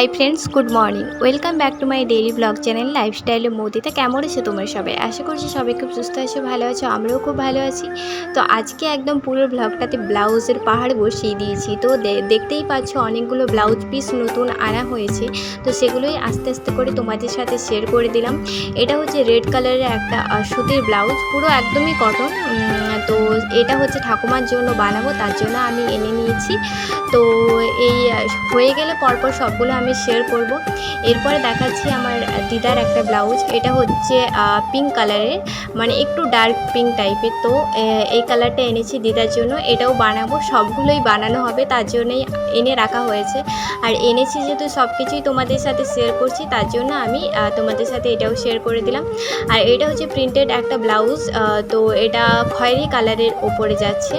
Hi friends good morning welcome back to my daily blog channel লাইফস্টাইলে মৌদিতে কেমন আছে তোমরা সবাই? আশা করছি সবাই খুব সুস্থ আছো, ভালো আছো, আমরাও খুব ভালো আছি। তো আজকে একদম পুরো ব্লগটাতে ব্লাউজের পাহাড় বসিয়ে দিয়েছি। তো দেখতেই পাচ্ছ অনেকগুলো ব্লাউজ পিস নতুন আনা হয়েছে। তো সেগুলোই আস্তে আস্তে করে তোমাদের সাথে শেয়ার করে দিলাম। এটা হচ্ছে রেড কালারের একটা সুতির ব্লাউজ। পুরো একদমই কটন তো এটা হচ্ছে ঠাকুমার জন্য বানাবো, তার জন্য আমি এনে নিয়েছি। তো এই হয়ে গেলে পরপর সবগুলো আমি শেয়ার করব। এরপরে দেখাচ্ছি আমার দিদার একটা ব্লাউজ এটা হচ্ছে পিঙ্ক কালারের মানে একটু ডার্ক পিঙ্ক টাইপের তো এই কালারটা এনেছি দিদার জন্য। এটাও বানাবো। সবগুলোই বানানো হবে, তার জন্যই এনে রাখা হয়েছে। আর এনেছি যেহেতু সব কিছুই তোমাদের সাথে শেয়ার করছি, তার জন্য আমি তোমাদের সাথে এটাও শেয়ার করে দিলাম। আর এটা হচ্ছে প্রিন্টেড একটা ব্লাউজ তো এটা খয়েরি কালারের ওপরে যাচ্ছে।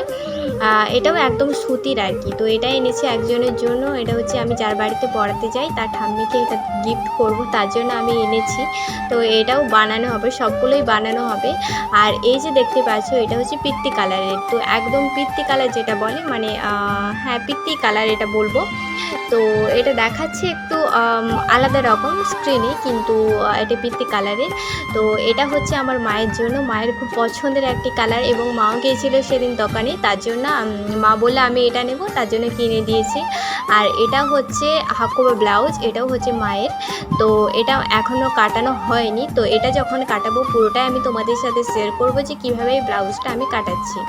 এটাও একদম সুতির আর কি। তো এটা এনেছি একজনের জন্য। এটা হচ্ছে আমি যার বাড়িতে পড়াতে যাই, তার ঠাম্মিকে এটা গিফট করব, তার জন্য আমি এনেছি। তো এটাও বানানো হবে, সবগুলোই বানানো হবে। আর এই যে দেখতে পাচ্ছ, এটা হচ্ছে পিত্তি কালারের। তো একদম পিত্তি কালার যেটা বলে মানে হ্যাঁ পিত্তি কালার এটা বলব। তো এটা দেখাচ্ছে একটু আলাদা রকম স্ক্রিনে কিন্তু এটা পিত্তি কালারের। তো এটা হচ্ছে আমার মায়ের জন্য। মায়ের খুব পছন্দের একটি কালার এবং মাও গিয়েছিল সেদিন দোকানে, তার জন্য উম, মা বললে আমি এটা নেব তার জন্য কিনে দিয়েছি। আর এটা হচ্ছে হাকুবা ব্লাউজ এটাও হচ্ছে মায়ের। তো এটা এখনও কাটানো হয়নি তো এটা যখন কাটাবো পুরোটাই আমি তোমাদের সাথে শেয়ার করব যে কীভাবে এই ব্লাউজটা আমি কাটাচ্ছি।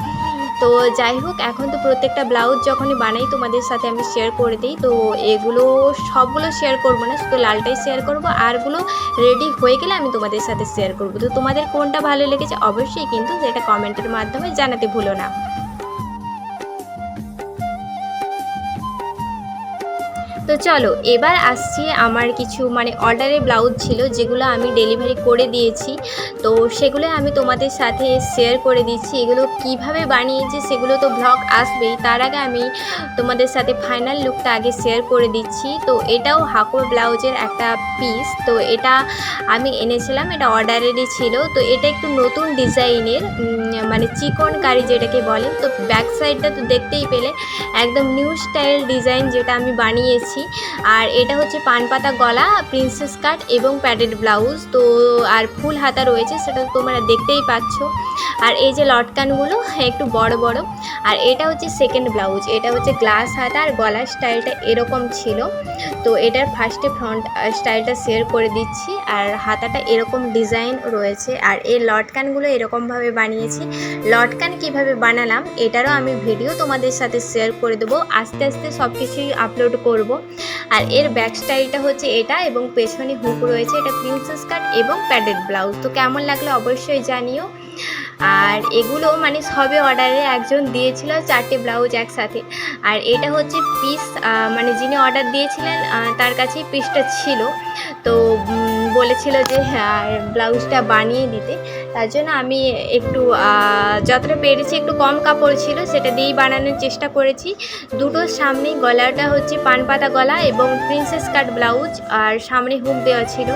তো যাই হোক এখন তো প্রত্যেকটা ব্লাউজ যখনই বানাই তোমাদের সাথে আমি শেয়ার করে দিই তো এগুলো সবগুলো শেয়ার করব না শুধু লালটাই শেয়ার করব আরগুলো রেডি হয়ে গেলে আমি তোমাদের সাথে শেয়ার করব। তো তোমাদের কোনটা ভালো লেগেছে অবশ্যই কিন্তু সেটা কমেন্টের মাধ্যমে জানাতে ভুলো না। তো চলো, এবার আসছি আমার কিছু মানে অর্ডারের ব্লাউজ ছিল, যেগুলো আমি ডেলিভারি করে দিয়েছি। তো সেগুলো আমি তোমাদের সাথে শেয়ার করে দিচ্ছি। এগুলো কীভাবে বানিয়েছি সেগুলো তো ব্লগ আসবেই। তার আগে আমি তোমাদের সাথে ফাইনাল লুকটা আগে শেয়ার করে দিচ্ছি। তো এটাও হাকুর ব্লাউজের একটা পিস তো এটা আমি এনেছিলাম, এটা অর্ডারেরই ছিল। তো এটা একটু নতুন ডিজাইনের মানে চিকন কারি যেটাকে বলে। তো ব্যাক সাইডটা তো দেখতেই পেলে। একদম নিউ স্টাইল ডিজাইন যেটা আমি বানিয়েছি। আর এটা হচ্ছে পান পাতা গলা প্রিন্সেস কাট এবং প্যাডেড ব্লাউজ তো আর ফুল হাতা রয়েছে, সেটা তোমরা দেখতেই পাচ্ছ। আর এই যে লটকানগুলো, একটু বড় বড়। আর এটা হচ্ছে সেকেন্ড ব্লাউজ এটা হচ্ছে গ্লাস হাতা আর গলার স্টাইলটা এরকম ছিল। তো এটার ফার্স্টে ফ্রন্ট স্টাইলটা শেয়ার করে দিচ্ছি। আর হাতাটা এরকম ডিজাইন রয়েছে। আর এই লটকানগুলো এরকমভাবে বানিয়েছি। লটকান কীভাবে বানালাম, এটারও আমি ভিডিও তোমাদের সাথে শেয়ার করে দেবো। আস্তে আস্তে সব কিছুই আপলোড করব। আর এর ব্যাক স্টাইলটা হচ্ছে এটা এবং পেছনে হুক রয়েছে এটা প্রিন্সেস কাট এবং প্যাডেড ব্লাউজ তো কেমন লাগল অবশ্যই জানিও। আর এগুলো মানে সবে অর্ডারে একজন দিয়েছিল চারটে ব্লাউজ একসাথে। আর এটা হচ্ছে পিস মানে যিনি অর্ডার দিয়েছিলেন তার কাছেই পিসটা ছিল। তো বলেছিল যে হ্যাঁ ব্লাউজটা বানিয়ে দিতে। তার জন্য আমি একটু যতটা পেরেছি একটু কম কাপড় ছিল, সেটা দিয়েই বানানোর চেষ্টা করেছি। দুটোর সামনেই গলাটা হচ্ছে পান পাতা গলা এবং প্রিন্সেস কাট ব্লাউজ আর সামনে হুক দেওয়া ছিল।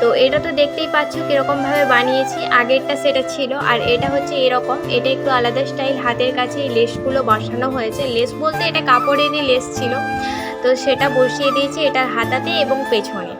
তো এটা তো দেখতেই পাচ্ছ কীরকমভাবে বানিয়েছি। আগেরটা সেটা ছিল আর এটা হচ্ছে এরকম। এটা একটু আলাদা স্টাইল, হাতের কাছে এই লেসগুলো বসানো হয়েছে। লেস বলতে এটা কাপড়েরই লেস ছিল। তো সেটা বসিয়ে দিয়েছি এটার হাতাতে এবং পেছনে।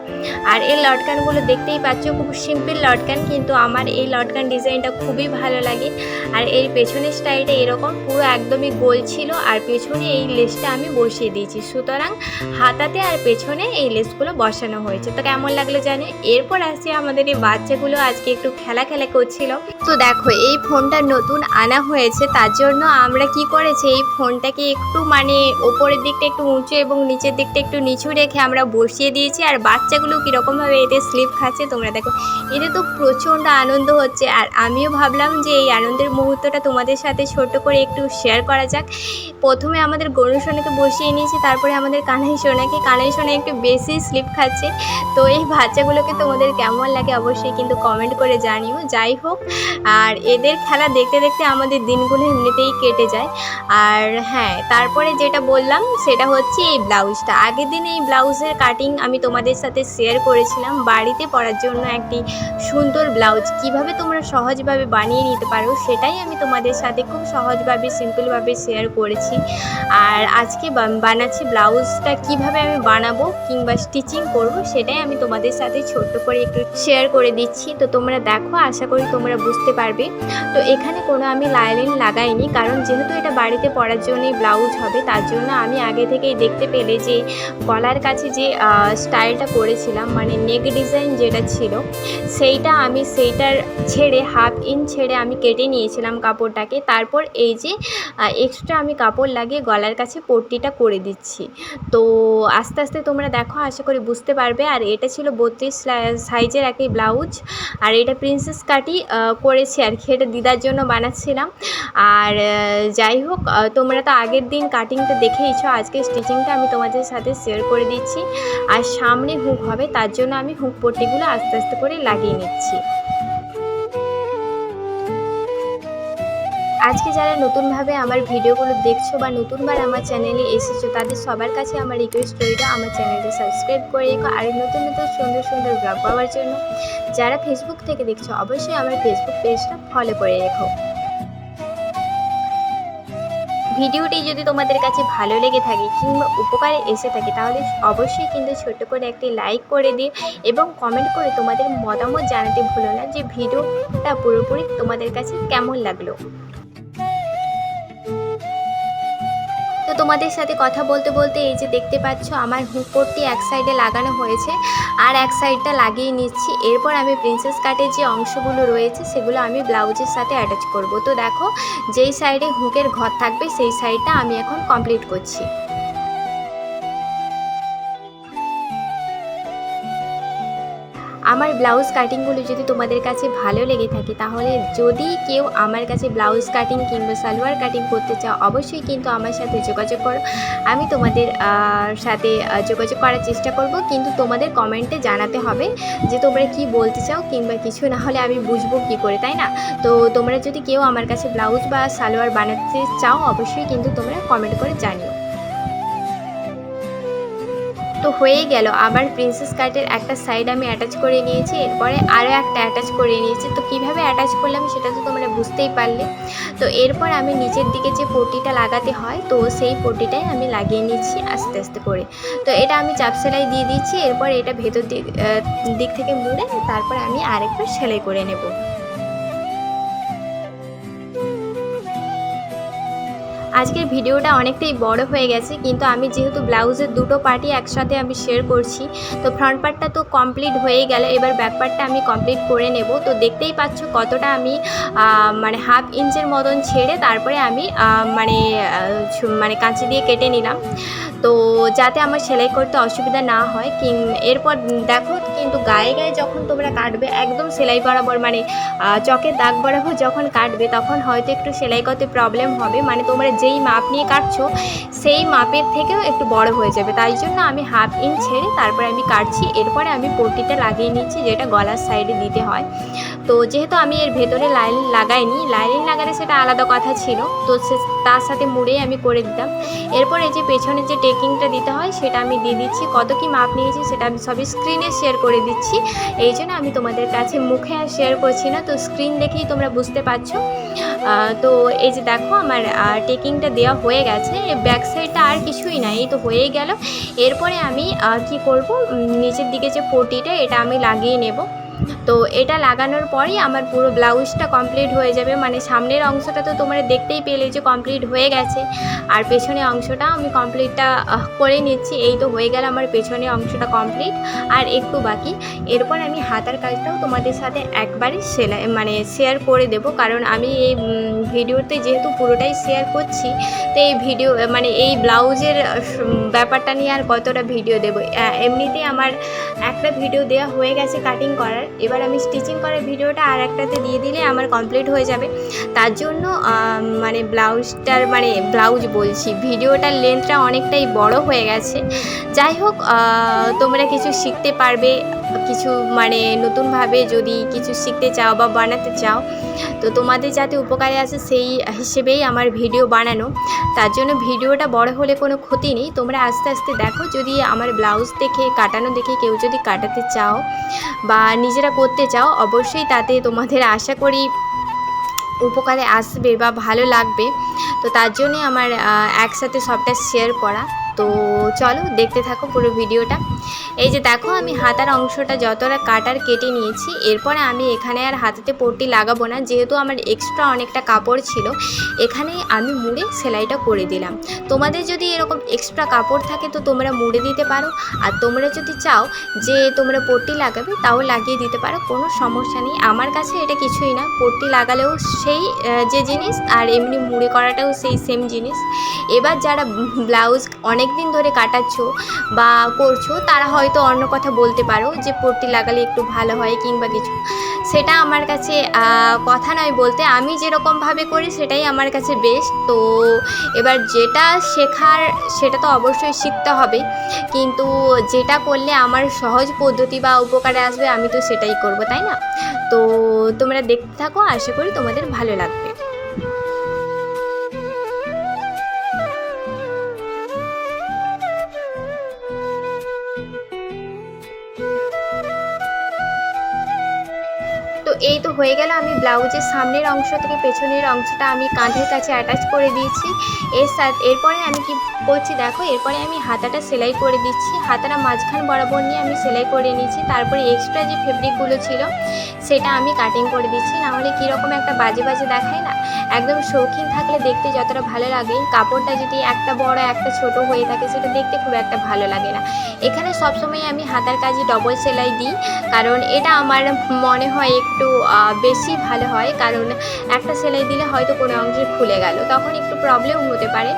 আর এই লটকানগুলো দেখতেই পাচ্ছ, খুব সিম্পল লটকান, কিন্তু আমার এই লটকান ডিজাইনটা খুবই ভালো লাগে। আর এর পেছনের স্টাইলটা এরকম, পুরো একদমই গোল ছিল, আর পেছনে এই লেসটা আমি বসিয়ে দিয়েছি। সুতরাং হাতাতে আর পেছনে এই লেসগুলো বসানো হয়েছে। তো কেমন লাগল জানি? এরপর আসছে আমাদের এই বাচ্চাগুলো, আজকে একটু খেলা খেলা করছিল। তো দেখো, এই ফোনটা নতুন আনা হয়েছে, তার জন্য আমরা কি করেছি, এই ফোনটাকে একটু মানে ওপরের দিকটা একটু উঁচু এবং নিচের দিকটা একটু নিচু রেখে আমরা বসিয়ে দিয়েছি, আর বাচ্চাগুলো কীরকমভাবে এতে স্লিপ খাচ্ছে তোমরা দেখো। এতে তো প্রচণ্ড আনন্দ হচ্ছে, আর আমিও ভাবলাম যে এই আনন্দের মুহূর্তটা তোমাদের সাথে ছোট করে একটু শেয়ার করা যাক। প্রথমে আমাদের গরু সোনাকে বসিয়ে নিয়েছি, তারপরে আমাদের কানাই সোনাকে। কানাই সোনা একটু বেশি স্লিপ খাচ্ছে, তো এই বাচ্চাগুলোকে তোমাদের কেমন লাগে অবশ্যই কিন্তু কমেন্ট করে জানিও। যাই হোক আর এদের খেলা দেখতে দেখতে আমাদের দিনগুলো এমনিতেই কেটে যায়। আর হ্যাঁ তারপরে যেটা বললাম সেটা হচ্ছে এই ব্লাউজটা। আগের দিন এই ব্লাউজের কাটিং আমি তোমাদের সাথে শেয়ার করেছিলাম বাড়িতে পরার জন্য একটি সুন্দর ব্লাউজ। কীভাবে তোমরা সহজভাবে বানিয়ে নিতে পারো সেটাই আমি তোমাদের সাথে খুব সহজভাবে সিম্পলভাবে শেয়ার করেছি। আর আজকে বানাচ্ছি ব্লাউজটা কীভাবে আমি বানাবো কিংবা স্টিচিং করব সেটাই আমি তোমাদের সাথে ছোট্ট করে একটু শেয়ার করে দিচ্ছি। তো তোমরা দেখো, আশা করি তোমরা বুঝতে পারবে। তো এখানে কোনো আমি লাইলিন লাগাইনি কারণ যেহেতু এটা বাড়িতে পরার জন্যই ব্লাউজ হবে তার জন্য আমি আগে থেকেই দেখতে পেলে যে গলার কাছে যে স্টাইলটা করেছিলাম মানে নেক ডিজাইন যেটা ছিল সেইটা আমি সেইটার ছেড়ে হাফ ইঞ্চ ছেড়ে আমি কেটে নিয়েছিলাম কাপড়টাকে। তারপর এই যে এক্সট্রা আমি কাপড় লাগিয়ে গলার কাছে পট্টিটা করে দিচ্ছি। তো আস্তে আস্তে তোমরা দেখো আশা করি বুঝতে পারবে। আর এটা ছিল বত্রিশ সাইজের একই ব্লাউজ। আর এটা প্রিন্সেস কাটি আহ, করেছি আর কি, এটা দিদার জন্য বানাচ্ছিলাম। আর যাই হোক তোমরা তো আগের দিন কাটিংটা দেখেইছ, আজকে স্টিচিংটা আমি তোমাদের সাথে শেয়ার করে দিচ্ছি। আর সামনে হুক হবে, তার জন্য আমি হুক পট্টিগুলো আস্তে আস্তে করে লাগিয়ে নিচ্ছি। আজকে যারা নতুনভাবে আমার ভিডিওগুলো দেখছ বা নতুনবার আমার চ্যানেলে এসেছ, তাদের সবার কাছে আমার রিকোয়েস্ট রইল আমার চ্যানেলটি সাবস্ক্রাইব করে রেখো আর নতুন নতুন সুন্দর সুন্দর ব্লগ পাওয়ার জন্য। যারা ফেসবুক থেকে দেখছ, অবশ্যই আমার ফেসবুক পেজটা ফলো করে রেখো। ভিডিওটি যদি তোমাদের কাছে ভালো লেগে থাকে কিংবা উপকারে এসে থাকে, তাহলে অবশ্যই কিন্তু ছোট্ট করে একটি লাইক করে দিও এবং কমেন্ট করে তোমাদের মতামত জানাতে ভুলো না যে ভিডিওটা পুরোপুরি তোমাদের কাছে কেমন লাগল। তো তোমাদের সাথে কথা বলতে বলতে এই যে দেখতে পাচ্ছ, আমার হুকোরটি এক সাইডে লাগানো হয়েছে আর এক সাইডটা লাগিয়ে নিচ্ছি। এরপর আমি প্রিন্সেস কাটের যে অংশগুলো রয়েছে, সেগুলো আমি ব্লাউজের সাথে অ্যাটাচ করব। তো দেখো, যেই সাইডে হুঁকের ঘর থাকবে, সেই সাইডটা আমি এখন কমপ্লিট করছি। ব্লাউজ কাটিংগুলো যদি তোমাদের কাছে ভালো লেগে থাকে, তাহলে যদি কেউ আমার কাছে ব্লাউজ কাটিং কিংবা সালোয়ার কাটিং করতে চাও, অবশ্যই কিন্তু আমার সাথে যোগাযোগ করো। আমি তোমাদের সাথে যোগাযোগ করার চেষ্টা করব। কিন্তু তোমাদের কমেন্টে জানাতে হবে যে তোমরা কি বলতে চাও কিংবা কিছু না হলে আমি বুঝব কি করে, তাই না? তো তোমরা যদি কেউ আমার কাছে ব্লাউজ বা সালোয়ার বানাতে চাও, অবশ্যই কিন্তু তোমরা কমেন্ট করে জানিও। তো হয়ে গেল। আবার প্রিন্সেস কাটের একটা সাইড আমি অ্যাটাচ করে নিয়েছি, এরপরে আরও একটা অ্যাটাচ করে নিয়েছি। তো কীভাবে অ্যাটাচ করলাম সেটা তো তোমরা বুঝতেই পারলে। তো এরপর আমি নিচের দিকে যে পটিটা লাগাতে হয়, তো সেই পটিটাই আমি লাগিয়ে নিচ্ছি আস্তে আস্তে করে। তো এটা আমি চাপ সেলাই দিয়ে দিচ্ছি, এরপর এটা ভেতর দিক দিক থেকে মুড়ে তারপর আমি আরেকবার সেলাই করে নেব। আজকের ভিডিওটা অনেকটাই বড় হয়ে গেছে, কিন্তু আমি যেহেতু ব্লাউজের দুটো পার্টি একসাথে আমি শেয়ার করছি, তো ফ্রন্ট পার্টটা তো কমপ্লিট হয়ে গেল, এবার ব্যাক পার্টটা আমি কমপ্লিট করে নেব। তো দেখতেই পাচ্ছ কতটা আমি মানে হাফ ইঞ্চের মতন ছেড়ে তারপরে আমি মানে মানে কাঁচি দিয়ে কেটে নিলাম। তো যাতে আমার সেলাই করতে অসুবিধা না হয় কিং এরপর দেখো কিন্তু গায়ে গায়ে যখন তোমরা কাটবে একদম সেলাই বরাবর মানে চকের দাগ বরাবর যখন কাটবে তখন হয়তো একটু সেলাই করতে প্রবলেম হবে। মানে তোমরা যেই মাপ নিয়ে কাটছো, সেই মাপের থেকেও একটু বড় হয়ে যাবে। তাই জন্য আমি হাফ ইঞ্চ ছেড়ে তারপরে আমি কাটছি। এরপরে আমি পট্টিটা লাগিয়ে নিচ্ছি যেটা গলার সাইডে দিতে হয়। তো যেহেতু আমি এর ভেতরে লাইন লাগাইনি, লাইনিং লাগালে সেটা আলাদা কথা ছিল। তো সে তার সাথে মুড়েই আমি করে দিতাম। এরপর এই যে পেছনে যে টেকিংটা দিতে হয়, সেটা আমি দিয়ে দিচ্ছি। কত কি মাপ নিয়েছি, সেটা আমি সবই স্ক্রিনে শেয়ার করে দিচ্ছি। এই জন্য আমি তোমাদের কাছে মুখে আর শেয়ার করছি না, তো স্ক্রিন দেখেই তোমরা বুঝতে পারছ। তো এই যে দেখো, আমার টেকিংটা দেওয়া হয়ে গেছে। ব্যাক সাইডটা আর কিছুই না, এই তো হয়েই গেল। এরপরে আমি কি করব? নিচের দিকে যে পটিটা, এটা আমি লাগিয়ে নেব। তো এটা লাগানোর পরেই আমার পুরো ব্লাউজটা কমপ্লিট হয়ে যাবে। মানে সামনের অংশটা তো তোমরা দেখতেই পেলে যে কমপ্লিট হয়ে গেছে। আর পেছনের অংশটা আমি কমপ্লিটটা করে নিচ্ছি। এই তো হয়ে গেল আমার পেছনের অংশটা কমপ্লিট আর একটু বাকি। এরপর আমি হাতার কাজটাও তোমাদের সাথে একবারে সেলাই মানে শেয়ার করে দেব। কারণ আমি এই ভিডিওতে যেহেতু পুরোটাই শেয়ার করছি, তো এই ভিডিও মানে এই ব্লাউজের ব্যাপারটা নিয়ে আর কতটা ভিডিও দেবো। এমনিতেই আমার একটা ভিডিও দেওয়া হয়ে গেছে কাটিং করার। এবার আমি স্টিচিং করার ভিডিওটা আর একটাতে দিয়ে দিলে আমার কমপ্লিট হয়ে যাবে। তার জন্য মানে ব্লাউজটার মানে ব্লাউজ বলছি, ভিডিওটার লেন্থটা অনেকটাই বড় হয়ে গেছে। যাই হোক তোমরা কিছু শিখতে পারবে, কিছু মানে নতুনভাবে যদি কিছু শিখতে চাও বা বানাতে চাও, তো তোমাদের যাতে উপকারে আসে সেই হিসেবেই আমার ভিডিও বানানো। তার জন্য ভিডিওটা বড় হলে কোনো ক্ষতি নেই। তোমরা আস্তে আস্তে দেখো, যদি আমার ব্লাউজ দেখে, কাটানো দেখে কেউ যদি কাটাতে চাও বা নিজেরা করতে চাও, অবশ্যই তাতে তোমাদের আশা করি উপকারে আসবে বা ভালো লাগবে। তো তার জন্যে আমার একসাথে সবটা শেয়ার করা। তো চলো দেখতে থাকো পুরো ভিডিওটা। এই যে দেখো, আমি হাতার অংশটা যতটা কাটার কেটে নিয়েছি, এরপরে আমি এখানে আর হাতাতে পট্টি লাগাবো না, যেহেতু আমার এক্সট্রা অনেকটা কাপড় ছিল এখানেই আমি মুড়ে সেলাইটা করে দিলাম। তোমাদের যদি এরকম এক্সট্রা কাপড় থাকে তো তোমরা মুড়ে দিতে পারো, আর তোমরা যদি চাও যে তোমরা পট্টি লাগাবে তাও লাগিয়ে দিতে পারো, কোনো সমস্যা নেই। আমার কাছে এটা কিছুই না, পট্টি লাগালেও সেই যে জিনিস, আর এমনি মুড়ে করাটাও সেই সেম জিনিস। এবার যারা ব্লাউজ অনেক দিন ধরে কাটাচ্ছ বা করছ, তারা হয়তো অন্য কথা বলতে পারো যে পট্টি লাগালে একটু ভালো হয় কিংবা কিছু। সেটা আমার কাছে কথা নয় বলতে। আমি যেরকমভাবে করি সেটাই আমার কাছে বেস্ট তো এবার যেটা শেখার, সেটা তো অবশ্যই শিখতে হবে। কিন্তু যেটা করলে আমার সহজ পদ্ধতি বা উপকারে আসবে, আমি তো সেটাই করব, তাই না? তো তোমরা দেখতে থাকো, আশা করি তোমাদের ভালো লাগবে। এই তো হয়ে গেল, আমি ব্লাউজের সামনের অংশ থেকে পেছনের অংশটা আমি কাঁধের কাছে অ্যাটাচ করে দিয়েছি। এর সাথে, এরপরে আমি কি করছি দেখো, এরপরে আমি হাতাটা সেলাই করে দিচ্ছি। হাতাটা মাঝখান বরাবর নিয়ে আমি সেলাই করে নিয়েছি। তারপরে এক্সট্রা যে ফেব্রিকগুলো ছিল, সেটা আমি কাটিং করে দিচ্ছি। নাহলে কীরকম একটা বাজে বাজে দেখায় না? একদম শৌখিন থাকলে দেখতে যতটা ভালো লাগে। কাপড়টা যদি একটা বড়, একটা ছোট হয়ে থাকে, সেটা দেখতে খুব একটা ভালো লাগে না। এখানে সবসময় আমি হাতার কাজে ডবল সেলাই দিই। কারণ এটা আমার মনে হয় একটু বেশি ভালো হয়। কারণ একটা সেলাই দিলে হয়তো কোনো অংশে খুলে গেল। তখন একটু প্রবলেম হতে পারে।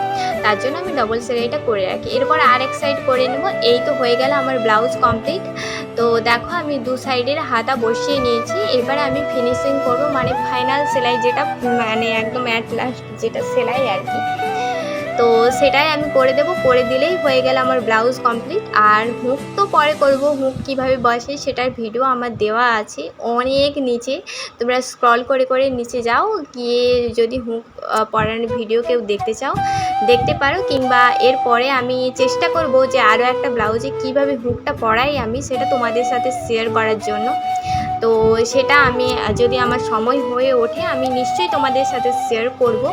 তার জন্য আমি ডবল সেলাইটা করে রাখি। এরপর আর এক সাইড করে নেব। এই তো হয়ে গেল আমার ব্লাউজ কমপ্লিট তো দেখো আমি দু সাইডের হাতা বসিয়ে নিয়েছি। এবার আমি ফিনিশিং করব। মানে ফাইনাল সেলাই যেটা মানে একদম অ্যাট লাস্ট যেটা সেলাই আর কি। তো সেটাই আমি করে দেব। করে দিলেই হয়ে গেল আমার ব্লাউজ কমপ্লিট আর হুক তো পরে করব হুক কীভাবে বসে সেটার ভিডিও আমার দেওয়া আছে অনেক নিচে। তোমরা স্ক্রল করে করে নিচে যাও গিয়ে যদি হুক আহ, পরানোর ভিডিও কেউ দেখতে চাও দেখতে পারো। কিংবা এরপরে আমি চেষ্টা করব যে আরও একটা ব্লাউজে কীভাবে হুকটা পরাই আমি সেটা তোমাদের সাথে শেয়ার করার জন্য। তো সেটা আমি, যদি আমার সময় হয়ে ওঠে, আমি নিশ্চয়ই তোমাদের সাথে শেয়ার করব।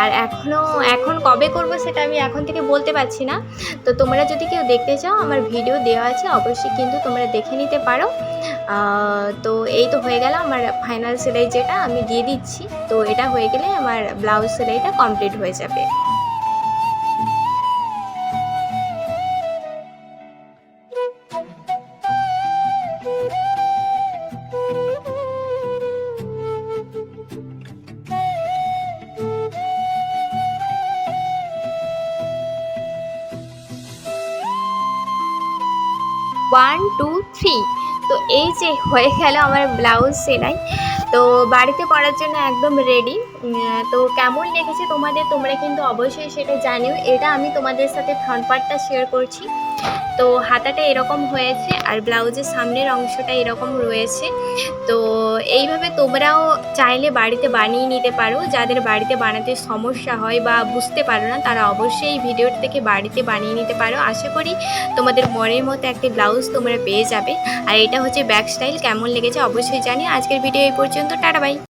আর এখনও এখন কবে করব সেটা আমি এখন থেকে বলতে পারছি না। তো তোমরা যদি কেউ দেখতে চাও, আমার ভিডিও দেওয়া আছে, অবশ্যই কিন্তু তোমরা দেখে নিতে পারো। তো এই তো হয়ে গেল আমার ফাইনাল সেলাই যেটা, আমি দিয়ে দিচ্ছি। তো এটা হয়ে গেলে আমার ব্লাউজ সেলাইটা কমপ্লিট হয়ে যাবে। টু থ্রি তো এই যে হয়ে গেল আমার ব্লাউজ সেলাই। তো বাড়িতে পরার জন্য একদম রেডি তো কেমন লেগেছে তোমাদের? তোমরা কিন্তু অবশ্যই সেটা জানিও। এটা আমি তোমাদের সাথে ফ্রন্ট পার্টটা শেয়ার করছি। তো হাতাটা এরকম হয়েছে আর ব্লাউজের সামনের অংশটা এরকম রয়েছে। তো এইভাবে তোমরাও চাইলে বাড়িতে বানিয়ে নিতে পারো। যাদের বাড়িতে বানাতে সমস্যা হয় বা বুঝতে পারো না, তারা অবশ্যই এই ভিডিওটা থেকে বাড়িতে বানিয়ে নিতে পারো। আশা করি তোমাদের মনের মতো একটি ব্লাউজ তোমরা পেয়ে যাবে। আর এটা হচ্ছে ব্যাক স্টাইল কেমন লেগেছে অবশ্যই জানি আজকের ভিডিও এই পর্যন্ত। Tata bye